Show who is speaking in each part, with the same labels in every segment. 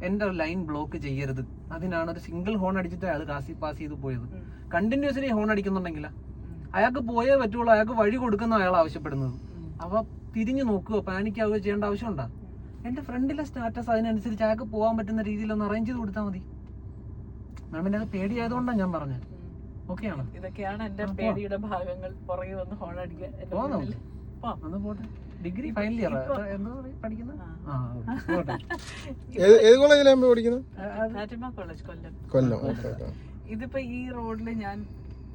Speaker 1: എന്റെ line block ചെയ്യരുത്. അതിനാണ് ഒരു സിംഗിൾ ഹോൺ അടിച്ചിട്ട് അയാൾ കാസി പാസ് ചെയ്ത് പോയത്. കണ്ടിന്യൂസ്ലി ഹോൺ അടിക്കുന്നുണ്ടെങ്കിലാ അയാൾക്ക് പോയേ പറ്റുള്ളൂ അയാൾക്ക് വഴി കൊടുക്കുന്ന അയാൾ ആവശ്യപ്പെടുന്നത്. അവ തിരിഞ്ഞു നോക്കുകയോ പാനിക് ആവുകയോ ചെയ്യേണ്ട ആവശ്യമുണ്ടോ? എന്റെ ഫ്രണ്ടിലെ സ്റ്റാറ്റസ് അതിനനുസരിച്ച് അയാൾക്ക് പോകാൻ പറ്റുന്ന രീതിയിൽ ഒന്ന് അറേഞ്ച് ചെയ്ത് കൊടുത്താൽ മതി. മാമിന്റെ അത് പേടിയായതുകൊണ്ടാണ് ഞാൻ പറഞ്ഞത്. ഓക്കെയാണ്?
Speaker 2: ഇതൊക്കെയാണ് എന്റെ പേടിയുടെ ഭാഗങ്ങൾ. പുറകെ വന്ന് ഹോൺ
Speaker 1: അടിക്കുക. പോട്ടെ. ഡിഗ്രി ഫൈനൽ ഇയർ എന്താ പഠിക്കുന്നത്
Speaker 3: ഏത് കോളേജിലാണ് പഠിക്കുന്നത്
Speaker 2: കൊല്ലം.
Speaker 3: കൊല്ലം ഓക്കെ ഓക്കെ.
Speaker 2: ഇതിപ്പോ ഈ റോഡിൽ ഞാൻ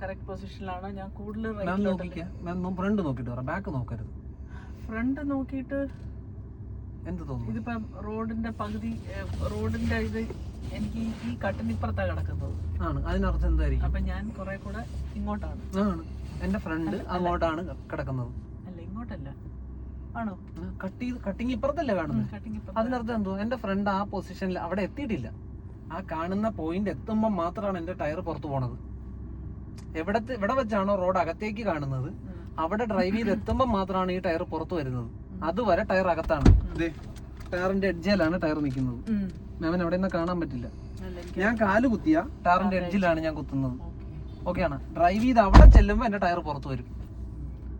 Speaker 2: കറക്റ്റ് പൊസിഷനിലാണ് ഞാൻ കൂടുതൽ
Speaker 1: ഫ്രണ്ട് നോക്കിട്ട് പറ. ബാക്ക് നോക്കരുത്.
Speaker 2: ഫ്രണ്ട് നോക്കിയിട്ട്
Speaker 1: എന്ത് തോന്നുന്നു?
Speaker 2: ഇതിപ്പോ റോഡിന്റെ പകുതി റോഡിന്റെ ഇത് എനിക്ക് ഈ- ഈ കട്ടിനിപ്പുറത്താ കിടക്കുന്നത്.
Speaker 1: ആണ്. അതിനർത്ഥം എന്തായിരിക്കും?
Speaker 2: അപ്പൊ ഞാൻ കുറെ കൂടെ ഇങ്ങോട്ടാണ്.
Speaker 1: ആണ്. എന്റെ ഫ്രണ്ട് അങ്ങോട്ടാണ് കിടക്കുന്നത്.
Speaker 2: അല്ല ഇങ്ങോട്ടല്ല. ആണോ?
Speaker 1: കട്ട് ചെയ്ത് കട്ടിങ് ഇപ്പുറത്തല്ലേ കാണുന്നത്? അതിനർത്ഥം എന്തോ? എന്റെ ഫ്രണ്ട് ആ പൊസിഷനിൽ അവിടെ എത്തിയിട്ടില്ല. ആ കാണുന്ന പോയിന്റ് എത്തുമ്പോൾ മാത്രമാണ് എന്റെ ടയർ പുറത്തു പോണത്. എവിടെ ഇവിടെ വെച്ചാണോ റോഡ് അകത്തേക്ക് കാണുന്നത് അവിടെ ഡ്രൈവ് ചെയ്ത് എത്തുമ്പോൾ മാത്രമാണ് ഈ ടയർ പുറത്തു വരുന്നത്. അതുവരെ ടയർ അകത്താണ്. ടയറിന്റെ എഡ്ജിലാണ് ടയർ നിൽക്കുന്നത്. മാമിന് അവിടെ നിന്ന് കാണാൻ പറ്റില്ല. ഞാൻ കാൽ കുത്തിയ. ടയറിന്റെ എഡ്ജിലാണ് ഞാൻ കുത്തുന്നത്. ഓക്കെയാണ് ഡ്രൈവ് ചെയ്ത് അവിടെ ചെല്ലുമ്പോൾ എന്റെ ടയർ പുറത്തു വരും.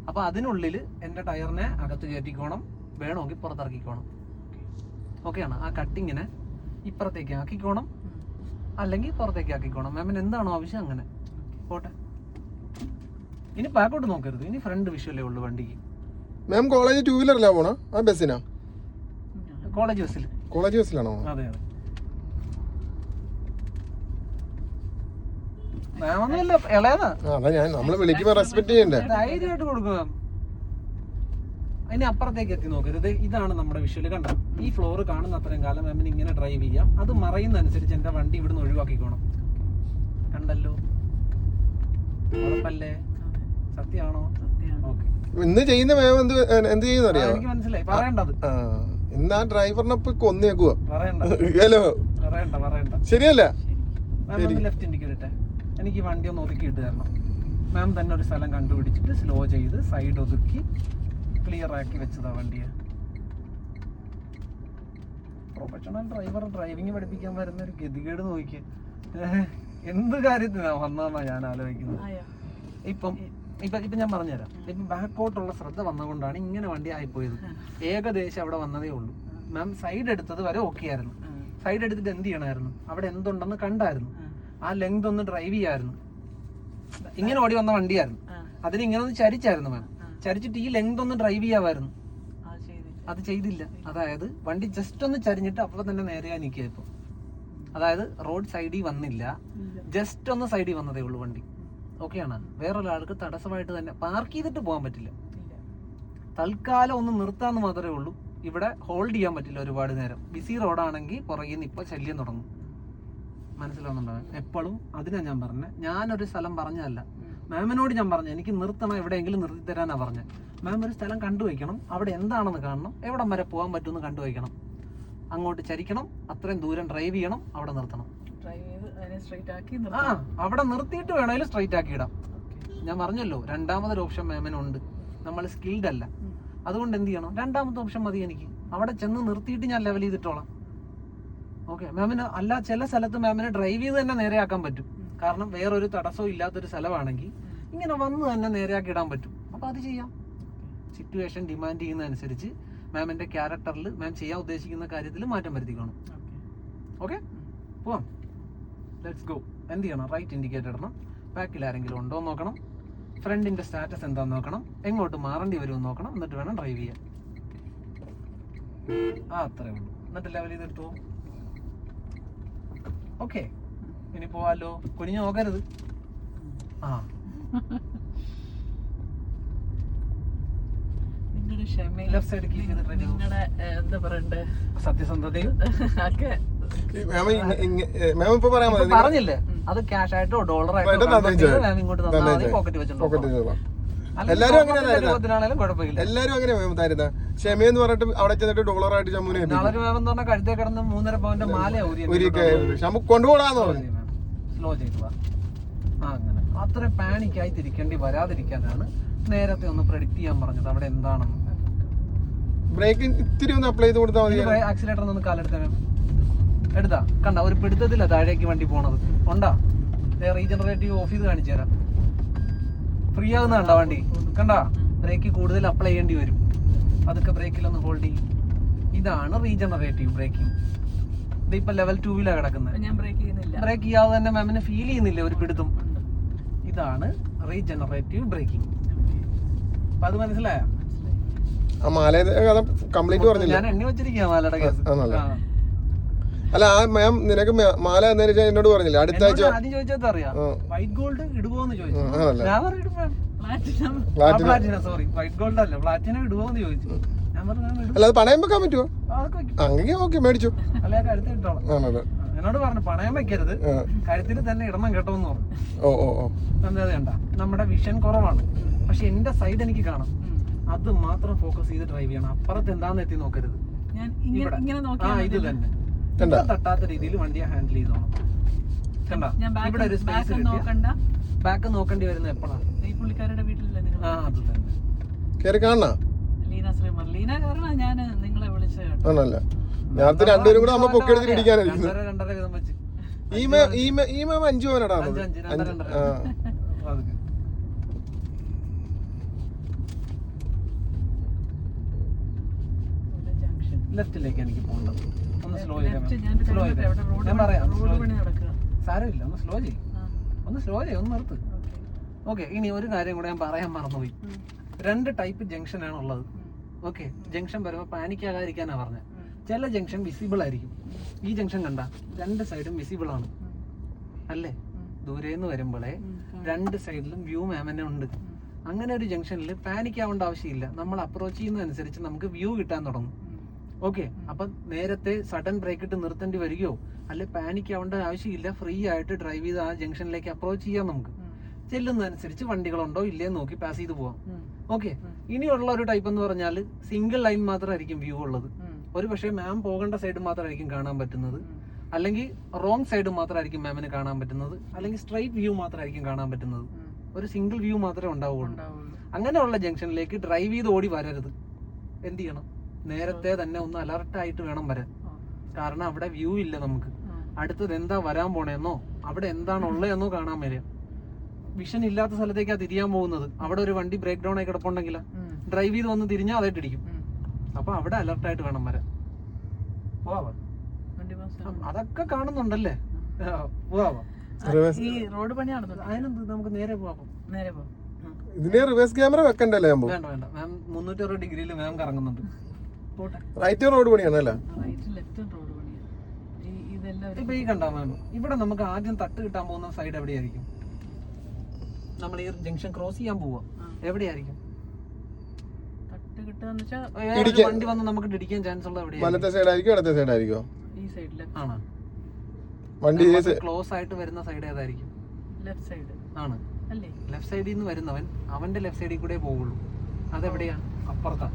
Speaker 1: അപ്പൊ അതിനുള്ളിൽ എന്റെ ടയറിനെ അകത്ത് കയറ്റിക്കോണം. വേണമെങ്കിൽ പുറത്തിറക്കിക്കോണം. ഓക്കെയാണ്. ആ കട്ടിങ്ങിനെ ഇപ്പുറത്തേക്ക് ആക്കിക്കോണം. അല്ലെങ്കിൽ പുറത്തേക്ക് ആക്കിക്കോണം. മാമിന് എന്താണോ ആവശ്യം അങ്ങനെ. പോട്ടെ. ഇനി ബാക്കോട്ട് നോക്കരുത്. ഇനി ഫ്രണ്ട് വിഷയല്ലേ ഉള്ളൂ വണ്ടിക്ക്.
Speaker 3: മാം കോളേജ് ടൂ വീലറിലാ പോണോ? ആ ബസ്സിനാ?
Speaker 1: കോളേജ് ബസ്സിൽ
Speaker 3: കോളേജ് ബസ്സിലാണോ?
Speaker 1: അതെ അതെ. ഇളയതാ.
Speaker 3: അതാ ഞാൻ നമ്മൾ വിളിക്കുമ്പോ റെസ്പെക്ട് ചെയ്യണ്ടേ?
Speaker 1: ധൈര്യമായിട്ട് കൊടുക്കുക. അതിന് അപ്പുറത്തേക്ക് എത്തി നോക്കരുത് ഇതാണ് നമ്മുടെ വിഷ്വൽ കണ്ട? ഈ ഫ്ലോർ കാണുന്ന അത്രയും കാലം മാമിന് ഇങ്ങനെ ഡ്രൈവ് ചെയ്യാം. അത് മറയുന്ന അനുസരിച്ച് എന്റെ വണ്ടി ഇവിടുന്ന് ഒഴിവാക്കിക്കോണം. കണ്ടല്ലോ? ഉറപ്പല്ലേ? സത്യമാണോ? ഓക്കെ.
Speaker 3: ഇന്ന് ചെയ്യുന്ന മാം എന്ത് എന്ത് ചെയ്യുന്ന അറിയാമോ
Speaker 1: എനിക്ക് മനസ്സിലായി. പറയണ്ടത്.
Speaker 3: ആ ഇന്ന് ആ ഡ്രൈവറിനൊപ്പം കൊന്നേക്കുവാ.
Speaker 1: പറയണ്ട.
Speaker 3: ഹലോ.
Speaker 1: പറയണ്ട പറയണ്ട.
Speaker 3: ശരിയല്ല?
Speaker 1: ലെഫ്റ്റ് ഇൻഡിക്കേറ്റ് എനിക്ക് വണ്ടി ഒന്ന് ഒതുക്കി ഇട്ട് തരണം. മാം തന്നെ ഒരു സ്ഥലം കണ്ടുപിടിച്ചിട്ട് സ്ലോ ചെയ്ത് സൈഡ് ഒതുക്കി ക്ലിയർ ആക്കി വെച്ചതാ വണ്ടിയെ. പ്രൊഫഷണൽ ഡ്രൈവർ ഡ്രൈവിംഗ് പഠിപ്പിക്കാൻ വരുന്ന ഒരു ഗതികേട് നോക്കി എന്ത് കാര്യത്തിനാ വന്നതെന്നാ ഞാൻ ആലോചിക്കുന്നത്? ഇപ്പം ഇപ്പൊ ഇപ്പൊ ഞാൻ പറഞ്ഞുതരാം. ഇപ്പം ബാക്കോട്ടുള്ള ശ്രദ്ധ വന്നുകൊണ്ടാണ് ഇങ്ങനെ വണ്ടി ആയിപ്പോയത്. ഏകദേശം അവിടെ വന്നതേ ഉള്ളൂ. മാം സൈഡ് എടുത്തത് വരെ ഓക്കെ ആയിരുന്നു. സൈഡ് എടുത്തിട്ട് എന്ത് ചെയ്യണമായിരുന്നു? അവിടെ എന്തുണ്ടെന്ന് കണ്ടായിരുന്നു. ആ ലെങ്ത് ഒന്ന് ഡ്രൈവ് ചെയ്യായിരുന്നു. ഇങ്ങനെ ഓടി വന്ന വണ്ടിയായിരുന്നു. അതിന് ഇങ്ങനെ ഒന്ന് ചരിച്ചായിരുന്നു മാം. ചരിച്ചിട്ട് ഈ ലെങ്ത് ഒന്ന് ഡ്രൈവ് ചെയ്യാമായിരുന്നു. അത് ചെയ്തില്ല. അതായത് വണ്ടി ജസ്റ്റ് ഒന്ന് ചരിഞ്ഞിട്ട് അപ്പോൾ തന്നെ നേരെയാ നിൽക്കുക ഇപ്പൊ. അതായത് റോഡ് സൈഡിൽ വന്നില്ല. ജസ്റ്റ് ഒന്ന് സൈഡിൽ വന്നതേ ഉള്ളൂ വണ്ടി. ഓക്കെയാണ് വേറൊരാൾക്ക് തടസ്സമായിട്ട് തന്നെ പാർക്ക് ചെയ്തിട്ട് പോകാൻ പറ്റില്ല. തൽക്കാലം ഒന്ന് നിർത്താന്ന് മാത്രമേ ഉള്ളൂ. ഇവിടെ ഹോൾഡ് ചെയ്യാൻ പറ്റില്ല ഒരുപാട് നേരം. ബിസി റോഡാണെങ്കിൽ പുറകിൽ നിന്ന് ഇപ്പൊ ശല്യം തുടങ്ങും. മനസ്സിലാവുന്നുണ്ടാവും എപ്പോഴും അതിനാ ഞാൻ പറഞ്ഞത് ഞാനൊരു സ്ഥലം പറഞ്ഞതല്ല. മാമിനോട് ഞാൻ പറഞ്ഞു എനിക്ക് നിർത്തണം എവിടെയെങ്കിലും നിർത്തി തരാനാ പറഞ്ഞത് മാം ഒരു സ്ഥലം കണ്ടുവയ്ക്കണം അവിടെ എന്താണെന്ന് കാണണം. എവിടം വരെ പോകാൻ പറ്റുമെന്ന് കണ്ടുവയ്ക്കണം അങ്ങോട്ട് ചരിക്കണം. അത്രയും ദൂരം ഡ്രൈവ് ചെയ്യണം. അവിടെ നിർത്തണം. ആ അവിടെ നിർത്തിയിട്ട് വേണമെങ്കിൽ സ്ട്രൈറ്റ് ആക്കി ഇടാം. ഞാൻ പറഞ്ഞല്ലോ രണ്ടാമതൊരു ഓപ്ഷൻ മാമിനുണ്ട്. നമ്മൾ സ്കിൽഡ് അല്ല. അതുകൊണ്ട് എന്ത് ചെയ്യണം? രണ്ടാമത്തെ ഓപ്ഷൻ മതി എനിക്ക്. അവിടെ ചെന്ന് നിർത്തിയിട്ട് ഞാൻ ലെവൽ ചെയ്തിട്ടോളാം. ഓക്കെ മാമിന് അല്ല ചില സ്ഥലത്ത് മാമിന് ഡ്രൈവ് ചെയ്ത് തന്നെ നേരെയാക്കാൻ പറ്റും. കാരണം വേറൊരു തടസ്സവും ഇല്ലാത്തൊരു സ്ഥലമാണെങ്കിൽ ഇങ്ങനെ വന്ന് തന്നെ നേരെയാക്കി ഇടാൻ പറ്റും. അപ്പൊ അത് ചെയ്യാം. സിറ്റുവേഷൻ ഡിമാൻഡ് ചെയ്യുന്നതനുസരിച്ച് മാമിന്റെ ക്യാരക്ടറിൽ മാം ചെയ്യാൻ ഉദ്ദേശിക്കുന്ന കാര്യത്തിൽ മാറ്റം വരുത്തിക്കണം. ഓക്കെ പോവാം. ലെറ്റ്സ് ഗോ എന്ത് ചെയ്യണം? റൈറ്റ് ഇൻഡിക്കേറ്റർ ഇടണം. ബാക്കിൽ ആരെങ്കിലും ഉണ്ടോ എന്ന് നോക്കണം. ഫ്രണ്ടിന്റെ സ്റ്റാറ്റസ് എന്താന്ന് നോക്കണം. എങ്ങോട്ട് മാറേണ്ടി വരുമെന്ന് നോക്കണം. എന്നിട്ട് വേണം ഡ്രൈവ് ചെയ്യാൻ. ആ അത്രേ ഉള്ളൂ. എന്നിട്ട് ലെവൽ ചെയ്തിട്ടോ ഓക്കെ. ഇനി പോവാലോ കുനിഞ്ഞു നോക്കരുത്. ആ. പറഞ്ഞില്ലേ? അത് ക്യാഷ് ആയിട്ടോ ഡോളർ ആയിട്ടോ മാം ഇങ്ങോട്ട് പോക്കറ്റ് വെച്ചിട്ടുണ്ടോ?
Speaker 3: എല്ലാരും അങ്ങനെ എല്ലാരും അങ്ങനെ ക്ഷമയെന്ന് പറഞ്ഞിട്ട് അവിടെ ചെന്നിട്ട്
Speaker 1: ഡോളർ ആയിട്ട് എന്ന് പറഞ്ഞാൽ കഴുത്തേ കിടന്ന് മൂന്നര പവന്റെ മാല
Speaker 3: പറഞ്ഞു.
Speaker 1: സ്ലോ ചെയ്തു ആ അങ്ങനെ. അത്ര പാനിക്കായി തിരിക്കേണ്ടി വരാതിരിക്കാനാണ് നേരത്തെ ഒന്ന് പ്രെഡിക്ട് ചെയ്യാൻ പറഞ്ഞത്. അവിടെ എന്താണെന്ന്
Speaker 3: ബ്രേക്ക് ഇത്തിരി ഒന്ന് അപ്ലൈ ചെയ്ത് കൊടുത്താൽ മതി.
Speaker 1: ആക്സിലേറ്റർ ഒന്ന് കാലെടുത്തേ എടുത്താ. കണ്ട ഒരു പിടുത്തത്തില്ല താഴേക്ക് വണ്ടി പോണത്. ഉണ്ടാ? റീജനറേറ്റീവ് ഓഫീസ് കാണിച്ചു തരാം. ഫ്രീ ആകുന്ന കണ്ട വണ്ടി. കണ്ട? ബ്രേക്ക് കൂടുതൽ അപ്ലൈ ചെയ്യേണ്ടി വരും. അതൊക്കെ ബ്രേക്കിലൊന്ന് ഹോൾഡ് ചെയ്യും. ഇതാണ് റീജനറേറ്റീവ് ബ്രേക്കിംഗ് ഇതിപ്പോ ലെവൽ ടൂവിലാണ് കിടക്കുന്നത്.
Speaker 2: ഞാൻ ബ്രേക്ക്
Speaker 1: ചെയ്യാതെ തന്നെ മാമിന് ഫീൽ ചെയ്യുന്നില്ല ഒരു പിടുത്തം? ഇതാണ് റീജനറേറ്റീവ് ബ്രേക്കിംഗ് അപ്പൊ അത് മനസ്സിലായോ?
Speaker 3: ആ മാലയുടെ കംപ്ലീറ്റ് പറഞ്ഞില്ല?
Speaker 1: ഞാൻ എണ്ണി വെച്ചിരിക്കുക മാലയുടെ കേസ്. ആ.
Speaker 3: അല്ല ആ മാം നിനക്ക് മാല ശേഷം എന്നോട് പറഞ്ഞില്ല? അടുത്ത ആഴ്ച
Speaker 1: ആദ്യം ചോദിച്ചത് അറിയാം?
Speaker 3: ആ.
Speaker 1: വൈറ്റ് ഗോൾഡ് ഇടുവോന്ന് ചോദിച്ചു. ഞാൻ പറഞ്ഞു.
Speaker 3: പ്ലാറ്റിനം
Speaker 1: സോറി വൈറ്റ് ഗോൾഡ് അല്ല പ്ലാറ്റിന ഇടുവോന്ന് ചോദിച്ചു. ഞാൻ പറഞ്ഞു ഞാൻ ഇടും.
Speaker 3: അല്ല അത് പണയം വെക്കാൻ പറ്റുമോ അങ്ങനെ ഓക്കെ മേടിച്ചു. ആണല്ലേ.
Speaker 1: എന്നോട് പറഞ്ഞു പണയം വെക്കരുത്. കഴുത്തിൽ തന്നെ ഇടണം കേട്ടോ എന്ന് പറഞ്ഞു.
Speaker 3: ഓ ഓ ഓ.
Speaker 1: കണ്ട. നമ്മുടെ വിഷൻ കുറവാണ്. പക്ഷെ എന്റെ സൈഡ് എനിക്ക് കാണാം. അത് മാത്രം ഫോക്കസ് ചെയ്ത് ഡ്രൈവ് ചെയ്യണം. അപ്പുറത്ത് എന്താന്ന് എത്തി നോക്കരുത്.
Speaker 2: ഞാൻ ഇങ്ങനെ ഇങ്ങനെ
Speaker 1: ആ
Speaker 2: നോക്കിയാൽ
Speaker 1: ഇത്. തന്നെ. തട്ടാത്ത രീതിയിൽ വണ്ടിയെ ഹാൻഡിൽ ചെയ്തോണം. കണ്ട? ഇവിടെ ഒരു
Speaker 2: back
Speaker 1: സ്പേസ്
Speaker 2: നോക്കണ്ട.
Speaker 1: ബാക്ക് നോക്കേണ്ടി വരുന്നത് എപ്പോഴാണ്
Speaker 2: ഈ പുള്ളിക്കാരുടെ വീട്ടിലല്ലേ നിങ്ങൾ?
Speaker 1: ആ അത് തന്നെ.
Speaker 3: കയറി കാണണ?
Speaker 2: ലീന ശ്രീമർ ലീന കാരണം ഞാൻ നിങ്ങളെ വിളിച്ചത്
Speaker 3: ആണല്ലേ? നേരത്തെ രണ്ടുപേരും കൂടെ നമ്മ പൊക്കെടുത്തിട്ട് ഇടിക്കാനായിരിക്കുന്നു
Speaker 1: രണ്ടര വെച്ച്.
Speaker 3: ഈ മേ ഈ മേ ഈ മാം അഞ്ചു പവനടാ
Speaker 1: ലെഫ്റ്റിലേക്ക് എനിക്ക് പോകേണ്ടത് ഒന്ന് സ്ലോ ചെയ്യാം സ്ലോ
Speaker 2: കഴിഞ്ഞിട്ട്
Speaker 1: ഞാൻ പറയാം സാരമില്ല ഒന്ന് സ്ലോ ചെയ്യും. ഒന്ന് സ്ലോ ചെയ്യും ഒന്ന് നിർത്ത്.
Speaker 2: ഓക്കേ.
Speaker 1: ഇനി ഒരു കാര്യം കൂടെ ഞാൻ പറയാൻ മറന്നുപോയി. രണ്ട് ടൈപ്പ് ജംഗ്ഷൻ ആണ് ഉള്ളത് ഓക്കെ ജംഗ്ഷൻ വരുമ്പോൾ പാനിക് ആകാതിരിക്കാനാ പറഞ്ഞത് ചില ജംഗ്ഷൻ വിസിബിൾ ആയിരിക്കും. ഈ ജംഗ്ഷൻ കണ്ട രണ്ട് സൈഡും വിസിബിൾ ആണ്. അല്ലേ?
Speaker 2: ദൂരെ
Speaker 1: ദൂരേന്ന് വരുമ്പോഴേ രണ്ട് സൈഡിലും വ്യൂ മാമനെ ഉണ്ട്. അങ്ങനെ ഒരു ജംഗ്ഷനിൽ പാനിക് ആവേണ്ട ആവശ്യമില്ല. നമ്മൾ അപ്രോച്ച് ചെയ്യുന്നതനുസരിച്ച് നമുക്ക് വ്യൂ കിട്ടാൻ തുടങ്ങും. ഓക്കെ അപ്പൊ നേരത്തെ സഡൻ ബ്രേക്ക് ഇട്ട് നിർത്തേണ്ടി വരികയോ അല്ലെ പാനിക് ആവേണ്ട ആവശ്യമില്ല ഫ്രീ ആയിട്ട് ഡ്രൈവ് ചെയ്ത് ആ ജംഗ്ഷനിലേക്ക് അപ്രോച്ച് ചെയ്യാം നമുക്ക്. ചെല്ലുന്നതനുസരിച്ച് വണ്ടികളുണ്ടോ ഇല്ലേ നോക്കി പാസ് ചെയ്ത് പോവാം. ഓക്കെ ഇനിയുള്ള ഒരു ടൈപ്പ് എന്ന് പറഞ്ഞാൽ സിംഗിൾ ലൈൻ മാത്രമായിരിക്കും വ്യൂ ഉള്ളത്. ഒരു പക്ഷേ മാം പോകേണ്ട സൈഡ് മാത്രമായിരിക്കും കാണാൻ പറ്റുന്നത്. അല്ലെങ്കിൽ റോങ് സൈഡ് മാത്രമായിരിക്കും മാമിന് കാണാൻ പറ്റുന്നത്. അല്ലെങ്കിൽ സ്ട്രൈറ്റ് വ്യൂ മാത്രമായിരിക്കും കാണാൻ പറ്റുന്നത്. ഒരു സിംഗിൾ വ്യൂ മാത്രമേ
Speaker 2: ഉണ്ടാവുകയുള്ളൂ.
Speaker 1: അങ്ങനെയുള്ള ജംഗ്ഷനിലേക്ക് ഡ്രൈവ് ചെയ്ത് ഓടി വരരുത്. എന്ത് ചെയ്യണം? നേരത്തെ തന്നെ ഒന്ന് അലർട്ടായിട്ട് വേണം വരാൻ. കാരണം അവിടെ വ്യൂ ഇല്ല നമുക്ക്. അടുത്തത് എന്താ വരാൻ പോണേന്നോ? അവിടെ എന്താണ് ഉള്ളതെന്നോ കാണാൻ വരിക. വിഷൻ ഇല്ലാത്ത സ്ഥലത്തേക്കാ തിരിയാൻ പോകുന്നത്. അവിടെ ഒരു വണ്ടി ബ്രേക്ക് ഡൗൺ ആയി കിടപ്പുണ്ടെങ്കിൽ ഡ്രൈവ് ചെയ്ത് വന്ന് തിരിഞ്ഞാൽ അതായിട്ട് ഇടിക്കും. അപ്പൊ അവിടെ അലർട്ടായിട്ട് വേണം വരാൻ. പോവാ അതൊക്കെ കാണുന്നുണ്ടല്ലേ? പോവാ
Speaker 2: ഈ റോഡ് പണി നടന്നുണ്ട്
Speaker 1: അതിനെന്ത് നമുക്ക് നേരെ പോവാം
Speaker 2: നേരെ പോ.
Speaker 3: ഇതിന് റിവേഴ്സ് ക്യാമറ വെക്കണ്ടല്ലേ
Speaker 1: വേണ്ട വേണ്ട. മാം മുന്നൂറ്റി അറുപത് ഡിഗ്രിയിൽ മാം കറങ്ങുന്നുണ്ട്.
Speaker 3: റൈറ്റ് റോഡ് പണിയാണല്ലേ
Speaker 2: റൈറ്റ് ലെഫ്റ്റ് റോഡ് പണിയാണ്. അല്ല
Speaker 1: ഇപ്പൊ ഈ കണ്ടാ ഇവിടെ നമുക്ക് ആദ്യം തട്ട് കിട്ടാൻ പോകുന്ന സൈഡ് എവിടെയായിരിക്കും? നമ്മൾ ഈ ജംഗ്ഷൻ ക്രോസ് ചെയ്യാൻ പോവാ. എവിടെയായിരിക്കും?
Speaker 2: തട്ട് കിട്ടുകയെന്ന് വെച്ചാൽ
Speaker 1: വണ്ടി വന്ന് നമുക്ക് ഇടിക്കാൻ ചാൻസ് ഉള്ളത് എവിടെയായിരിക്കും?
Speaker 3: വലത്തെ സൈഡായിരിക്കും ഇടത്തെ സൈഡായിരിക്കോ
Speaker 2: ഈ സൈഡ്
Speaker 1: ആണോ?
Speaker 3: വണ്ടി
Speaker 1: ക്ലോസ് ആയിട്ട് വരുന്ന സൈഡ് ഏതായിരിക്കും?
Speaker 2: ലെഫ്റ്റ് സൈഡ്
Speaker 1: ആണ്.
Speaker 2: അല്ലേ?
Speaker 1: ലെഫ്റ്റ് സൈഡിൽ നിന്ന് വരുന്നവൻ അവന്റെ ലെഫ്റ്റ് സൈഡിൽ കൂടെ പോകുള്ളൂ അതെവിടെയാ? അപ്പുറത്താ.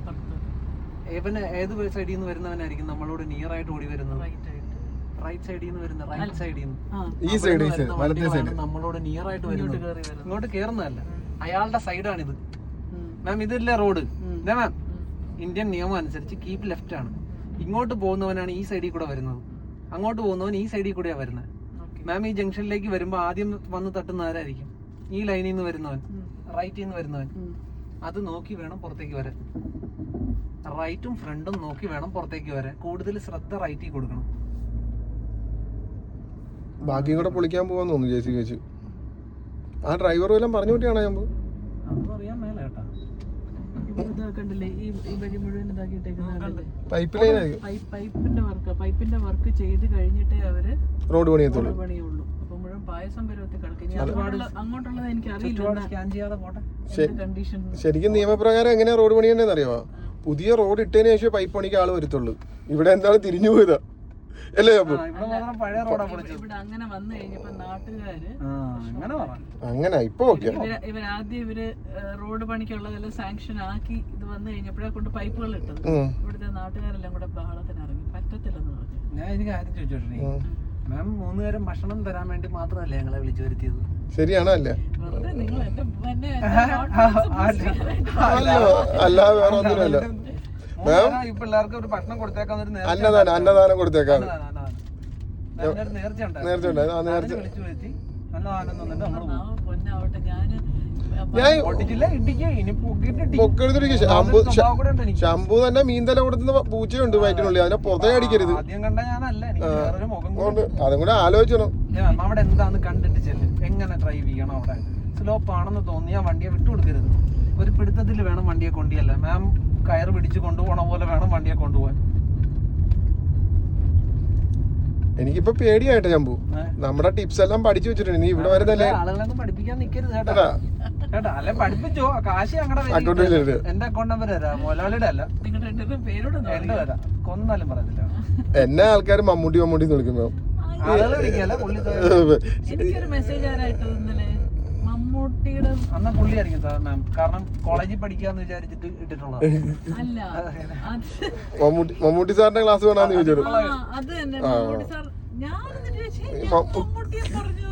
Speaker 1: ഏവന് ഏത് സൈഡിൽ നിന്ന് വരുന്നവനായിരിക്കും നമ്മളോട് നിയർ ആയിട്ട് ഓടി വരുന്നത്?
Speaker 2: റൈറ്റ്
Speaker 1: സൈഡിൽ നിന്ന് വരുന്ന റൈറ്റ് സൈഡിൽ നിന്ന്
Speaker 3: ഈ സൈഡ് ഈ സൈഡ് വലത്തെ സൈഡ്
Speaker 1: നമ്മളോട് നിയർ ആയിട്ട്
Speaker 2: ഇങ്ങോട്ട്
Speaker 1: വരുന്നത്.
Speaker 2: കയറി
Speaker 1: ഇങ്ങോട്ട് കേറുന്നതല്ല. അയാളുടെ സൈഡാണിത്
Speaker 2: ഇത്
Speaker 1: മാം ഇതല്ല റോഡ് മാം ഇന്ത്യൻ നിയമം അനുസരിച്ച് കീപ് ലെഫ്റ്റ് ആണ്. ഇങ്ങോട്ട് പോകുന്നവനാണ് ഈ സൈഡിൽ കൂടെ വരുന്നത്. അങ്ങോട്ട് പോകുന്നവൻ ഈ സൈഡിൽ കൂടെയാ വരുന്നത്. മാം ഈ ജംഗ്ഷനിലേക്ക് വരുമ്പോൾ ആദ്യം വന്ന് തട്ടുന്ന ആരായിരിക്കും? ഈ ലൈനിൽ നിന്ന് വരുന്നവൻ. റൈറ്റിൽ നിന്ന് വരുന്നവൻ. അത് നോക്കി വേണം പുറത്തേക്ക് വരാൻ. റൈറ്റും ഫ്രണ്ടും നോക്കി വേണം പുറത്തേക്ക് വരാൻ. കൂടുതൽ ശ്രദ്ധ റൈറ്റിൽ കൊടുക്കണം.
Speaker 3: ബാക്കി കൂടെ പൊളിക്കാൻ പോവാന്ന് തോന്നുന്നു ജെ സി വെച്ച്. ആ ഡ്രൈവർ വല്ലതും പറഞ്ഞു കൂട്ടിയാണ് ഞാൻ പൈപ്പ് ലൈൻ
Speaker 2: പൈപ്പിന്റെ വർക്ക് പൈപ്പിന്റെ വർക്ക് ചെയ്ത് കഴിഞ്ഞിട്ടേ അവർ
Speaker 3: റോഡ് പണിയത്തുള്ളൂ
Speaker 2: റോഡ് പണിയുള്ളൂ. അപ്പൊ മുഴുവൻ പായസം വരെ കിടക്കും ഇനി അങ്ങോട്ടുള്ളത് എനിക്ക് അറിയില്ല
Speaker 1: സ്കാൻ ചെയ്യാതെ പോട്ടെ.
Speaker 3: ശരിക്കും നിയമപ്രകാരം എങ്ങനെയാ റോഡ് പണിയണ്ടെന്ന് അറിയാമോ പുതിയ റോഡ് ഇട്ടതിന് ശേഷം പൈപ്പ് പണിക്ക് ആൾ വരത്തുള്ളൂ. ഇവിടെ എന്താണ് തിരിഞ്ഞു പോയതാ? അല്ലേ അപ്പൊ?
Speaker 1: മാത്രം പഴയ റോഡാ പൊളിച്ചത്.
Speaker 2: ഇവിടെ അങ്ങനെ വന്നു കഴിഞ്ഞപ്പോ നാട്ടുകാര്
Speaker 1: ആ അങ്ങനെ
Speaker 3: അങ്ങനെ ഇപ്പൊ ഓക്കെ
Speaker 2: ഇവരാദ്യം ഇവർ റോഡ് പണിക്കുള്ളതെല്ലാം സാങ്ഷൻ ആക്കി ഇത് വന്നു കഴിഞ്ഞപ്പോഴേ കൊണ്ട് പൈപ്പുകൾ ഇട്ടത്. ഇവിടുത്തെ നാട്ടുകാരെല്ലാം കൂടെ ബഹളത്തിന് ഇറങ്ങി പറ്റത്തില്ലെന്ന് പറഞ്ഞു.
Speaker 1: ഞാൻ എനിക്ക് കാര്യം ചോദിച്ചോട്ടെ മാം മൂന്നുപേരും നേരം ഭക്ഷണം തരാൻ വേണ്ടി മാത്രമല്ലേ ഞങ്ങളെ വിളിച്ചു വരുത്തിയത്?
Speaker 3: ശരിയാണോ അല്ലേ?
Speaker 2: എന്നെ
Speaker 3: അല്ല അല്ലാതെ വേറെ ഒന്നുമില്ല
Speaker 1: മാം? ഈ പിള്ളേർക്ക് ഒരു ഭക്ഷണം കൊടുത്തേക്കാൻ
Speaker 3: അന്നദാനം അന്നദാനം
Speaker 1: ഉണ്ടായിരുന്നു.
Speaker 3: നേരത്തെ ഉണ്ടായിരുന്നു ആ നേരത്തെ ഞാൻ ശാമ്പു തന്നെ മീൻതല കൊടുത്തുന്ന പൂച്ചയുണ്ട് വയറ്റിനുള്ളിൽ. അതിനെ പുറത്തേ അടിക്കരുത്. അതും കൂടെ ആലോചിക്കണം
Speaker 1: അവിടെ എന്താന്ന് കണ്ടിട്ട് ചെല്ലും. എങ്ങനെ ഡ്രൈവ് ചെയ്യണം അവിടെ. സ്ലോപ്പ് ആണെന്ന് തോന്നിയാൽ വണ്ടിയെ വിട്ടു കൊടുക്കരുത് ഒരു പിടുത്തത്തിൽ വേണം വണ്ടിയെ കൊണ്ടുപോയല്ല മാം കയർ പിടിച്ച് കൊണ്ടുപോകണ പോലെ വേണം വണ്ടിയെ കൊണ്ടുപോകാൻ.
Speaker 3: എനിക്കിപ്പോ പേടിയായിട്ട് ഞാൻ
Speaker 1: പോകും
Speaker 3: നമ്മുടെ ടിപ്സ് എല്ലാം പഠിച്ചു വെച്ചിട്ടുണ്ട്. നീ ഇവിടെ വരുന്നല്ലേ?
Speaker 1: ആളുകളൊന്നും പഠിപ്പിക്കാൻ നിക്കരുത് കേട്ടോ.
Speaker 3: കേട്ടോ
Speaker 1: അല്ലെ പഠിപ്പിച്ചോ? ആ കാശ് ഞങ്ങളുടെ
Speaker 3: അക്കൗണ്ടിൽ
Speaker 1: എന്റെ അക്കൗണ്ട് നമ്പർ തരാം. മുതലാളിയുടെ അല്ല. എന്റെ കൊന്നാലും
Speaker 3: എന്നെ ആൾക്കാർ മമ്മൂട്ടി മമ്മൂട്ടി എന്ന്
Speaker 2: എനിക്കൊരു മെസ്സേജ് ഇന്നലെ? മമ്മൂട്ടിയുടെ
Speaker 1: അന്ന പുള്ളിയായിരിക്കും സാർ മാം കാരണം കോളേജിൽ പഠിക്കാന്ന് വിചാരിച്ചിട്ട് ഇട്ടിട്ടുള്ളത്.
Speaker 2: അല്ല
Speaker 3: മമ്മൂട്ടി മമ്മൂട്ടി സാറിന്റെ ക്ലാസ് വേണമെന്ന് ചോദിച്ചോളൂ.
Speaker 2: അത് തന്നെ. മമ്മൂട്ടി സാർ ഞാൻ ചോദിച്ചു, മമ്മൂട്ടിയെ പറഞ്ഞു.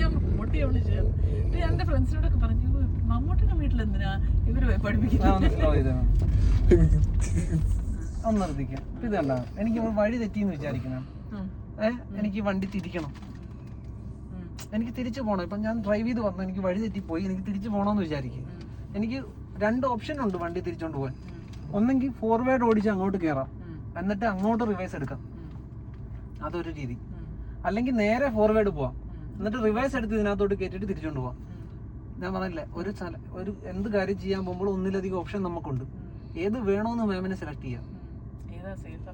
Speaker 2: ഞാൻ മമ്മൂട്ടിയെ വിളിച്ചത്? അപ്പൊ ഞാൻ എന്റെ ഫ്രണ്ട്സിനോടൊക്കെ പറഞ്ഞു മമ്മൂട്ടിയുടെ വീട്ടിൽ എന്തിനാ
Speaker 1: ഇവർ
Speaker 2: പഠിപ്പിക്കുന്നത്?
Speaker 1: ഒന്ന് നിർത്തിക്കാം. ഇത് കണ്ട? എനിക്ക് വഴി തെറ്റിന്ന് വിചാരിക്കണം
Speaker 2: ഉം,
Speaker 1: ഏ എനിക്ക് വണ്ടി തിരിക്കണം. എനിക്ക് തിരിച്ചു പോകണം ഇപ്പം ഞാൻ ഡ്രൈവ് ചെയ്ത് വന്നു. എനിക്ക് വഴി തെറ്റിപ്പോയി. എനിക്ക് തിരിച്ചു പോകണമെന്ന് വിചാരിക്കും. എനിക്ക് രണ്ട് ഓപ്ഷൻ ഉണ്ട് വണ്ടി തിരിച്ചോണ്ട് പോകാൻ ഒന്നെങ്കിൽ ഫോർവേഡ് ഓടിച്ച് അങ്ങോട്ട് കയറാം എന്നിട്ട് അങ്ങോട്ട് റിവേഴ്സ് എടുക്കാം. അതൊരു രീതി. അല്ലെങ്കിൽ നേരെ ഫോർവേഡ് പോവാം. എന്നിട്ട് റിവേഴ്സ് എടുത്ത് ഇതിനകത്തോട്ട് കയറ്റിട്ട് തിരിച്ചോണ്ട് പോവാം. ഞാൻ പറഞ്ഞില്ലേ ഒരു സ്ഥലം ഒരു എന്ത് കാര്യം ചെയ്യാൻ പോകുമ്പോൾ ഒന്നിലധികം ഓപ്ഷൻ നമുക്കുണ്ട്. ഏത് വേണമെന്ന് മാമിനെ സെലക്ട് ചെയ്യാം.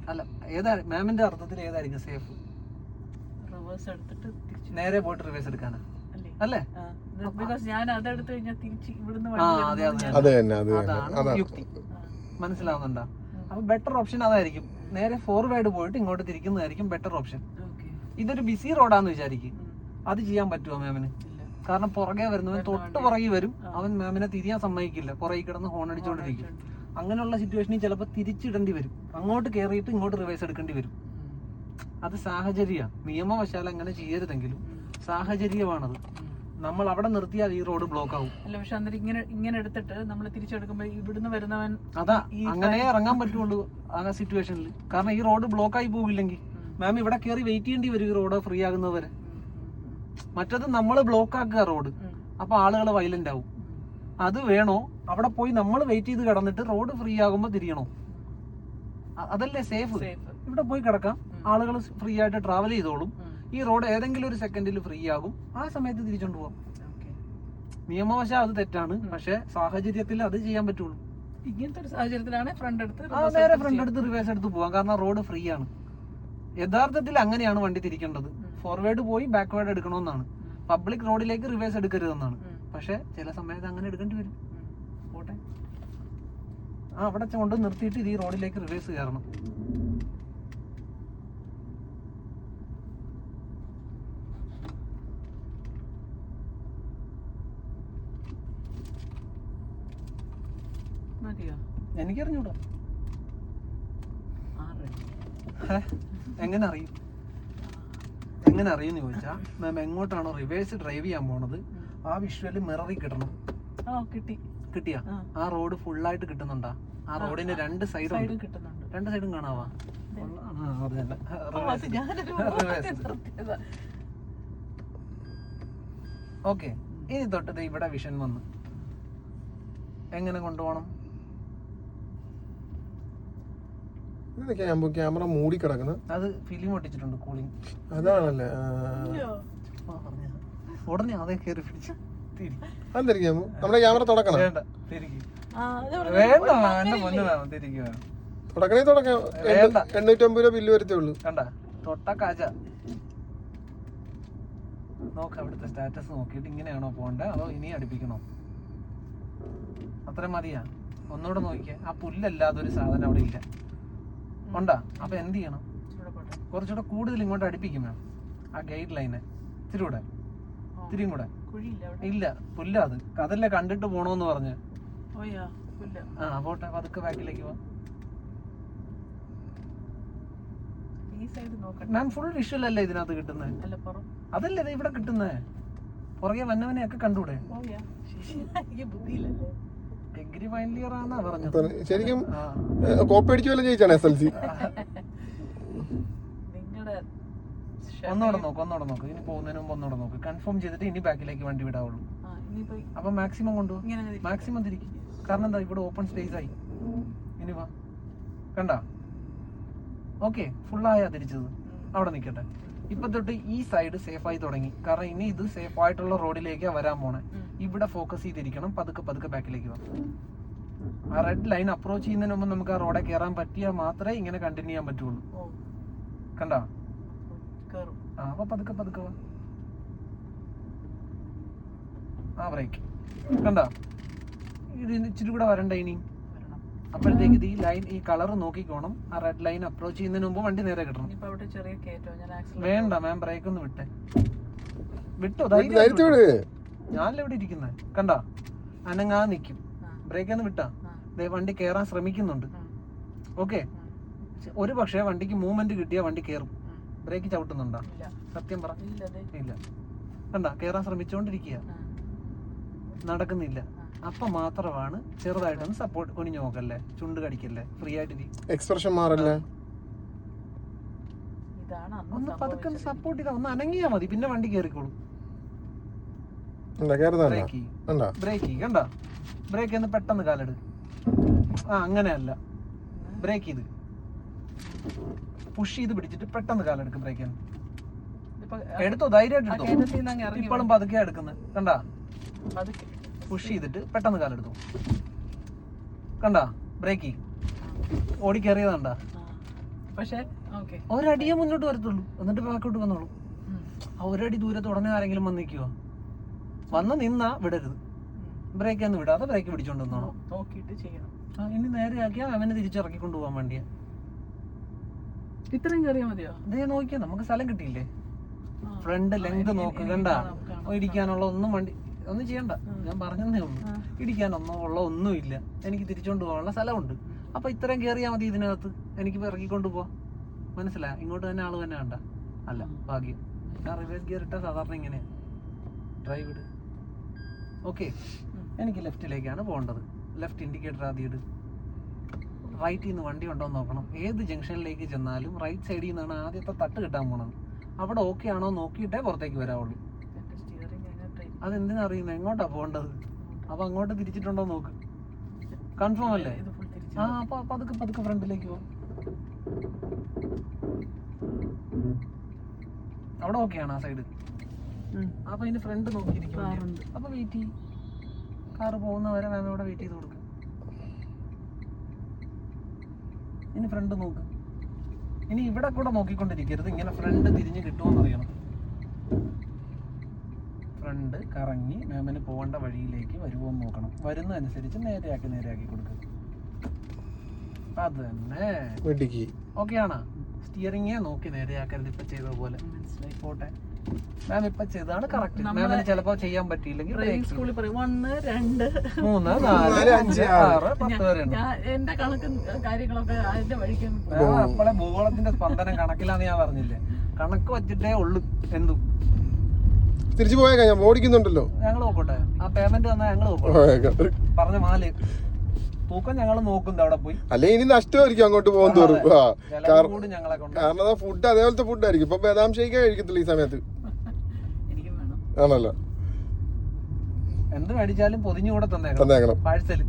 Speaker 1: അല്ല ഏതാ മാമിന്റെ അർത്ഥത്തിൽ ഏതായിരിക്കും സേഫ്
Speaker 2: റിവേഴ്സ് എടുത്തിട്ട് തിരിച്ചു
Speaker 1: നേരെ പോയിട്ട് റിവേഴ്സ് എടുക്കാനാ?
Speaker 2: അല്ലേ? ബിക്കോസ് ഞാൻ അതെടുത്ത് കഴിഞ്ഞാൽ തിരിച്ച് ഇവിടുന്ന്
Speaker 1: അതെ അതാണ് യുക്തി. മനസ്സിലാവുന്നുണ്ടോ? അപ്പൊ ബെറ്റർ ഓപ്ഷൻ അതായിരിക്കും. നേരെ ഫോർവേഡ് പോയിട്ട് ഇങ്ങോട്ട് തിരിക്കുന്നതായിരിക്കും ബെറ്റർ ഓപ്ഷൻ ഇതൊരു ബിസി റോഡാന്ന് വിചാരിക്കും. അത് ചെയ്യാൻ പറ്റുമോ മാമിന്. കാരണം പുറകെ വരുന്നവൻ തൊട്ട് പുറകെ വരും. അവൻ മാമിനെ തിരിയാൻ സമ്മതിക്കില്ല. പുറകെ കിടന്ന് ഹോൺ അടിച്ചോണ്ടിരിക്കും. അങ്ങനെയുള്ള സിറ്റുവേഷനിൽ ചിലപ്പോൾ തിരിച്ചിടേണ്ടി വരും. അങ്ങോട്ട് കയറിയിട്ട് ഇങ്ങോട്ട് റിവേഴ്സ് എടുക്കേണ്ടി വരും. അത് സാഹചര്യമാണ് നിയമവശാൽ അങ്ങനെ ചെയ്യരുതെങ്കിലും സാഹചര്യമാണത്. നമ്മൾ അവിടെ നിർത്തിയാൽ ഈ റോഡ് ബ്ലോക്ക് ആവും.
Speaker 2: അല്ല പക്ഷെ അന്നേരം ഇങ്ങനെ ഇങ്ങനെ എടുത്തിട്ട് നമ്മൾ തിരിച്ചെടുക്കുമ്പോൾ ഇവിടുന്ന് വരുന്നവൻ
Speaker 1: അതാ അങ്ങനെ ഇറങ്ങാൻ പറ്റുള്ളൂ ആ സിറ്റുവേഷനിൽ കാരണം ഈ റോഡ് ബ്ലോക്ക് ആയി പോവില്ലെങ്കിൽ മാം ഇവിടെ കയറി വെയിറ്റ് ചെയ്യേണ്ടി വരും ഈ റോഡ് ഫ്രീ ആകുന്നവരെ. മറ്റത് നമ്മൾ ബ്ലോക്ക് ആക്കുക റോഡ്. അപ്പൊ ആളുകൾ വയലന്റ് ആവും. അത് വേണോ? അവിടെ പോയി നമ്മൾ വെയിറ്റ് ചെയ്ത് കിടന്നിട്ട് റോഡ് ഫ്രീ ആകുമ്പോൾ തിരിയണോ? അതല്ലേ സേഫ്
Speaker 2: safe.
Speaker 1: ഇവിടെ പോയി കിടക്കാം. ആളുകൾ ഫ്രീ ആയിട്ട് ട്രാവൽ ചെയ്തോളും. ഈ റോഡ് ഏതെങ്കിലും ഒരു സെക്കൻഡിൽ ഫ്രീ ആകും. ആ സമയത്ത് തിരിച്ചോണ്ട് പോവാം.
Speaker 2: നിയമവശ
Speaker 1: നിയമവശാൽ അത് തെറ്റാണ്. പക്ഷെ സാഹചര്യത്തിൽ അത് ചെയ്യാൻ പറ്റുള്ളൂ.
Speaker 2: ഇങ്ങനത്തെ ഒരു സാഹചര്യത്തിലാണ് ഫ്രണ്ട് എടുത്ത്
Speaker 1: നേരെ ഫ്രണ്ട് എടുത്ത് റിവേഴ്സ് എടുത്ത് പോവാം. കാരണം റോഡ് ഫ്രീ ആണ്. യഥാർത്ഥത്തിൽ അങ്ങനെയാണ് വണ്ടി തിരിക്കേണ്ടത്. ഫോർവേഡ് പോയി ബാക്ക്വേർഡ് എടുക്കണമെന്നാണ്. പബ്ലിക് റോഡിലേക്ക് റിവേഴ്സ് എടുക്കരുതെന്നാണ്. പക്ഷെ ചില സമയത്ത് അങ്ങനെ എടുക്കേണ്ടി വരും. പോട്ടെ. ആ അവിടെ കൊണ്ട് നിർത്തിയിട്ട് ഇത് ഈ റോഡിലേക്ക് റിവേഴ്സ് കയറണം.
Speaker 2: മതിയോ
Speaker 1: എനിക്കറിഞ്ഞൂടാ. എങ്ങനെ അറിയും എങ്ങനെ അറിയും എന്ന് ചോദിച്ചാ മാം എങ്ങോട്ടാണോ റിവേഴ്സ് ഡ്രൈവ് ചെയ്യാൻ പോണത് ആ വിഷ്വൽ മിററി കിട്ടണം.
Speaker 2: കിട്ടി.
Speaker 1: കിട്ടിയ?
Speaker 2: ആ.
Speaker 1: റോഡ് ഫുള്ളായിട്ട് കിട്ടുന്നുണ്ടാ? ആ റോഡിന്റെ രണ്ട് സൈഡ് രണ്ട് സൈഡും കാണാവാ. ഓക്കെ ഇനി തൊട്ടത് ഇവിടെ വിഷൻ വന്നു. എങ്ങനെ കൊണ്ടുപോകണം?
Speaker 3: ശാമ്പു ക്യാമറ മൂടി കിടക്കുന്ന?
Speaker 1: അത് ഫിലിം ഒട്ടിച്ചിട്ടുണ്ട് കൂളിംഗ്
Speaker 3: അതാണല്ലേ.
Speaker 1: ഉടനെ അതേ കയറി പിടിച്ചു
Speaker 3: നമ്മുടെ ക്യാമറ തുടക്കണം?
Speaker 1: വേണ്ട എന്റെ
Speaker 3: തുടക്കണേ തുടക്കാം.
Speaker 1: വേണ്ട.
Speaker 3: എണ്ണൂറ്റമ്പത് രൂപ ബില്ല് വരത്തേ ഉള്ളൂ.
Speaker 1: കണ്ട തൊട്ട കാച്ച നോക്ക് അവിടുത്തെ സ്റ്റാറ്റസ് നോക്കിയിട്ട് ഇങ്ങനെയാണോ പോണ്ടേ അതോ ഇനി അടുപ്പിക്കണോ? അത്ര മതിയാ. ഒന്നുകൂടെ നോക്കിയേ ആ പുല്ലല്ലാതെ ഒരു സാധനം അവിടെ ഇല്ല. ഉണ്ടാ? അപ്പൊ എന്ത് ചെയ്യണം? കുറച്ചുകൂടെ കൂടുതൽ ഇങ്ങോട്ട് അടുപ്പിക്കും വേണം. ആ ഗൈഡ് ലൈനെ ഇത്തിരി കൂടെ. ഇത്തിരിയും കൂടെ. ഇല്ല പുല്ല അത്. അതല്ലേ കണ്ടിട്ട് പോണോന്ന് പറഞ്ഞ്. ആ പോട്ടെ പതുക്കെ ബാക്കിലേക്ക് പോ മാം ഫുൾ വിഷ്വൽ അല്ലേ ഇതിനകത്ത് കിട്ടുന്നത് അതല്ലേ ഇവിടെ കിട്ടുന്നേ? പുറകെ വന്നവനെ ഒക്കെ കണ്ടൂടെ
Speaker 2: ബുദ്ധിയില്ലല്ലേ?
Speaker 1: ഡിഗ്രി ഫൈനൽ ഇയർ ആണെന്നാ പറഞ്ഞത്.
Speaker 3: ശരിക്കും. കോപ്പി അടിച്ചു വല്ലതും ജയിച്ചാണ് എസ് എൽ സി
Speaker 2: നിങ്ങളുടെ
Speaker 1: ഒന്നുകൂടെ നോക്ക് ഒന്നോടെ നോക്ക്. ഇനി പോകുന്നതിന് മുമ്പ് ഒന്നുകൂടെ നോക്ക്. കൺഫേം ചെയ്തിട്ട് ഇനി ബാക്കിലേക്ക് വണ്ടി വിടാവുള്ളൂ. അപ്പൊ മാക്സിമം കൊണ്ടുപോകും
Speaker 2: ഇങ്ങനെ
Speaker 1: മാക്സിമം തിരിക്കും. കാരണം എന്താ ഇവിടെ ഓപ്പൺ സ്പേസ് ആയി. ഇനി വാ. കണ്ട? ഓക്കെ ഫുള്ളായാ തിരിച്ചത്. അവിടെ നിൽക്കട്ടെ ഇപ്പൊ തൊട്ട് ഈ സൈഡ് സേഫ് ആയി തുടങ്ങി. കാരണം ഇനി ഇത് സേഫ് ആയിട്ടുള്ള റോഡിലേക്കാ വരാൻ പോണേ. ഇവിടെ ഫോക്കസ് ചെയ്തിരിക്കണം. പതുക്കെ പതുക്കെ ബാക്കിലേക്ക് വന്നു ആ റെഡ് ലൈൻ അപ്രോച്ച് ചെയ്യുന്നതിന് മുമ്പ് നമുക്ക് ആ റോഡെ കയറാൻ പറ്റിയാൽ മാത്രമേ ഇങ്ങനെ കണ്ടിന്യൂ ചെയ്യാൻ പറ്റുള്ളൂ. കണ്ടാ? ആ അപ്പൊ പതുക്കെ പതുക്കെ ആ ബ്രേക്ക് കണ്ടോ? ഇത് ഇച്ചിരി കൂടെ വരണ്ട ഇനി? അപ്പോഴത്തേക്ക് ഈ ലൈൻ ഈ കളർ നോക്കിക്കോണം. ആ റെഡ് ലൈൻ അപ്രോച്ച് ചെയ്യുന്നതിന് മുമ്പ് വണ്ടി നേരെ കിട്ടണം. വേണ്ട മാം ബ്രേക്ക് ഒന്ന് വിട്ടെ. വിട്ടോ. ഞാനല്ലേ ഇവിടെ ഇരിക്കുന്നത് കണ്ട? അനങ്ങാ നിക്കും. ബ്രേക്ക് ഒന്ന് വിട്ടാ. ദേ വണ്ടി കയറാൻ ശ്രമിക്കുന്നുണ്ട്. ഓക്കെ? ഒരു പക്ഷേ വണ്ടിക്ക് മൂവ്മെന്റ് കിട്ടിയാ വണ്ടി കയറും ബ്രേക്ക് ചവിട്ടുന്നുണ്ടോ?
Speaker 2: ഇല്ല.
Speaker 1: സത്യം പറ.
Speaker 2: ഇല്ല ദേ.
Speaker 1: ഇല്ല. കണ്ട? കയറാൻ ശ്രമിച്ചുകൊണ്ടിരിക്കുക നടക്കുന്നില്ല. അപ്പൊ മാത്രമാണ് ചെറുതായിട്ടൊന്ന് സപ്പോർട്ട് കുനിഞ്ഞു നോക്കല്ലേ? ചുണ്ട് കടിക്കല്ലേ? ഫ്രീ ആയിട്ട്.
Speaker 3: എക്സ്പ്രഷൻ മാറല്ലേ?
Speaker 2: ഇതാണ് അന്ന്
Speaker 1: ഒന്ന് പതുക്കെ
Speaker 2: സംഭവിച്ചത്.
Speaker 1: സപ്പോർട്ട് ചെയ്താൽ ഒന്ന് അനങ്ങിയാ മതി പിന്നെ വണ്ടി കയറിക്കോളും ബ്രേക്ക് കണ്ട? ബ്രേക്ക് എന്ന് പെട്ടെന്ന് കാലെടു. ആ അങ്ങനെയല്ല. ബ്രേക്ക് ചെയ്ത്. പുഷ് ചെയ്ത് പിടിച്ചിട്ട് പെട്ടെന്ന് കാലെടുക്കും ബ്രേക്ക് എടുത്തോ ധൈര്യമായിട്ട് എടുത്തോ. ഇപ്പോഴും പതുക്കെ എടുക്കുന്നത് കണ്ടാ?
Speaker 2: പതുക്കെ.
Speaker 1: പുഷ് ചെയ്തിട്ട് പെട്ടെന്ന് കാലെടുത്തു കണ്ടാ? ബ്രേക്ക് ഓടിക്കറിയത് കണ്ടാ.
Speaker 2: പക്ഷേ
Speaker 1: ഒരടിയെ മുന്നോട്ട് വരത്തുള്ളൂ. എന്നിട്ട് ബാക്കോട്ട് വന്നോളൂ. ആ ഒരടി ദൂരത്ത് ഉടനെ ആരെങ്കിലും വന്ന് നിൽക്കുവോ വന്ന് നിന്നാ വിടരുത്. ബ്രേക്ക് ഒന്ന് വിടാതെ ബ്രേക്ക് പിടിച്ചോണ്ട് വന്നോളൂ
Speaker 2: നോക്കിയിട്ട് ചെയ്യണം.
Speaker 1: ആ, ഇനി നേരെ ആക്കിയാൽ അവനെ തിരിച്ചിറക്കി കൊണ്ടുപോകാൻ വേണ്ടിയാ.
Speaker 2: ഇത്രയും കയറിയാ മതിയോ?
Speaker 1: ഇതേ നോക്കിയാ നമുക്ക് സ്ഥലം കിട്ടിയില്ലേ? ഫ്രണ്ട് ലെങ്ത്
Speaker 2: നോക്കുക
Speaker 1: കണ്ട. ഇടിക്കാനുള്ള ഒന്നും വണ്ടി ഒന്നും ചെയ്യണ്ട. ഞാൻ പറഞ്ഞതേ ഉള്ളൂ. ഇടിക്കാനൊന്നും ഉള്ള ഒന്നുമില്ല. എനിക്ക് തിരിച്ചോണ്ട് പോകാനുള്ള സ്ഥലമുണ്ട്. അപ്പൊ ഇത്രയും കയറിയാൽ മതി ഇതിനകത്ത്. എനിക്ക് ഇറക്കിക്കൊണ്ട് പോവാം. മനസ്സിലായ? ഇങ്ങോട്ട് തന്നെ ആൾ തന്നെ വേണ്ട. അല്ല ഭാഗ്യം. ഞാൻ റിവേഴ്സ് ഗിയർ ഇട്ട സാധാരണ ഇങ്ങനെ ഡ്രൈവ് ഇട്. ഓക്കെ എനിക്ക് ലെഫ്റ്റിലേക്കാണ് പോകേണ്ടത്. ലെഫ്റ്റ് ഇൻഡിക്കേറ്റർ ആദ്യം ഇട്. റൈറ്റിൽ നിന്ന് വണ്ടി ഉണ്ടോ എന്ന് നോക്കണം. ഏത് ജംഗ്ഷനിലേക്ക് ചെന്നാലും റൈറ്റ് സൈഡിൽ നിന്നാണ് ആദ്യത്തെ തട്ട് കിട്ടാൻ പോണത്. അവിടെ ഓക്കെ ആണോ നോക്കിയിട്ടേ പുറത്തേക്ക് വരാവുള്ളൂ. അതെന്തിനാ അറിയുന്നത് എങ്ങോട്ടാ പോകേണ്ടത്? അപ്പൊ അങ്ങോട്ട് തിരിച്ചിട്ടുണ്ടോ നോക്ക്. കൺഫേം അല്ലേ? ആ അപ്പൊ പതുക്കെ പതുക്കെ ഫ്രണ്ടിലേക്ക് പോ. അവിടെ ഓക്കെയാണ് ആ സൈഡ്. അപ്പൊ അതിന്റെ ഫ്രണ്ട് നോക്കിയിരിക്കും. അപ്പൊ വെയിറ്റ് ചെയ്യും. കാറ് പോകുന്നവരെ മാം ഇവിടെ വെയിറ്റ് ചെയ്ത് കൊടുക്കും. ഇനി ഫ്രണ്ട് നോക്ക്. ഇനി ഇവിടെ കൂടെ നോക്കിക്കൊണ്ടിരിക്കരുത്. ഇങ്ങനെ ഫ്രണ്ട് തിരിഞ്ഞ് കിട്ടുമോ അറിയണം ഫ്രണ്ട് കറങ്ങി മാമിന് പോകേണ്ട വഴിയിലേക്ക് വരുമോ എന്ന് നോക്കണം. വരുന്നതനുസരിച്ച് നേരെയാക്കി നേരെയാക്കി കൊടുക്കുക അത് തന്നെ. ഓക്കെ ആണോ? സ്റ്റിയറിംഗേ നോക്കി നേരെയാക്കരുത് ഇപ്പൊ ചെയ്ത പോലെ. പോട്ടെ മാം ഇപ്പൊ ചെയ്തതാണ് കറക്റ്റ് മാമിന് ചിലപ്പോ ചെയ്യാൻ പറ്റിയില്ലെങ്കിൽ
Speaker 2: ഡ്രൈവിംഗ് സ്കൂളിൽ പറയും. ഒന്ന് രണ്ട്.
Speaker 1: മൂന്ന്
Speaker 3: നാല്, അഞ്ച്,
Speaker 1: ആറ്. പത്ത് വരെ ഉണ്ട്
Speaker 2: എന്റെ കണക്ക് കാര്യങ്ങളൊക്കെ അതിന്റെ വഴിക്ക്
Speaker 1: അപ്പോളെ ഭൂഗോളത്തിന്റെ സ്പന്ദനം കണക്കിലാന്ന് ഞാൻ പറഞ്ഞില്ലേ. കണക്ക് വച്ചിട്ടേ ഉള്ളു. എന്തും.
Speaker 3: തിരിച്ചു പോയേക്കാം ഞാൻ ഓടിക്കുന്നുണ്ടല്ലോ.
Speaker 1: ഞങ്ങൾ നോക്കട്ടെ ആ പേയ്മെന്റ് തന്നാ ഞങ്ങൾ നോക്കട്ടെ
Speaker 3: പോയേക്കാം.
Speaker 1: പറഞ്ഞ മാൽ. തൂക്കം ഞങ്ങൾ നോക്കുന്നത് അവിടെ പോയി.
Speaker 3: അല്ലെ ഇനി നഷ്ടമായിരിക്കും അങ്ങോട്ട് പോകാൻ തോറും. കാരണം ഫുഡ് അതേപോലത്തെ ഫുഡ് ആയിരിക്കും. ഇപ്പൊ ബദാം ഷേക്ക് കഴിക്കത്തില്ല ഈ സമയത്ത്? ആണല്ലോ.
Speaker 1: എന്ത് മേടിച്ചാലും പൊതിഞ്ഞു കൂടെ തന്നേക്കണം.
Speaker 3: തന്നേക്കണം.
Speaker 1: പാഴ്സൽ.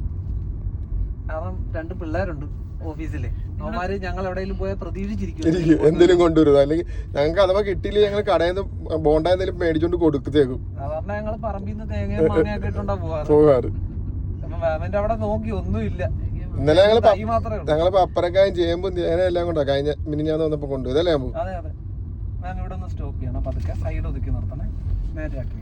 Speaker 1: കാരണം രണ്ട് പിള്ളേരുണ്ട് ഓഫീസിലെ. അവന്മാര് ഞങ്ങൾ എവിടെയെങ്കിലും പോയാൽ പ്രതീക്ഷിച്ചിരിക്കും
Speaker 3: എനിക്ക് എന്തെങ്കിലും കൊണ്ടുവരും അല്ലെങ്കിൽ ഞങ്ങൾക്ക് അഥവാ കിട്ടിയില്ല ഞങ്ങൾ കടയിൽ നിന്ന് ബോണ്ട എന്തെങ്കിലും മേടിച്ചോണ്ട് കൊടുത്തേക്കും.
Speaker 1: സാധാരണ ഞങ്ങൾ പറമ്പിൽ നിന്ന് തേങ്ങയും മാങ്ങയൊക്കെ ഇട്ടുണ്ടാ പോവാറ്.
Speaker 3: പോകാറ്
Speaker 1: അപ്പൊ മാമിന്റെ അവിടെ നോക്കി ഒന്നുമില്ല
Speaker 3: ഇന്നലെ ഞങ്ങൾ
Speaker 1: തൈ മാത്രമേ ഉള്ളൂ.
Speaker 3: ഞങ്ങൾ പപ്പരക്കായും ചേമ്പും തേന എല്ലാം കൊണ്ടാ. കഴിഞ്ഞ മിനി ഞാൻ വന്നപ്പോ കൊണ്ടുപോയി അല്ലേ
Speaker 1: അതെ അതെ. ഞാൻ ഇവിടെ ഒന്ന് സ്റ്റോപ്പ് ചെയ്യണം. പതുക്കെ സൈഡ് ഒതുക്കി നിർത്തണേ. നേരെ ആക്കി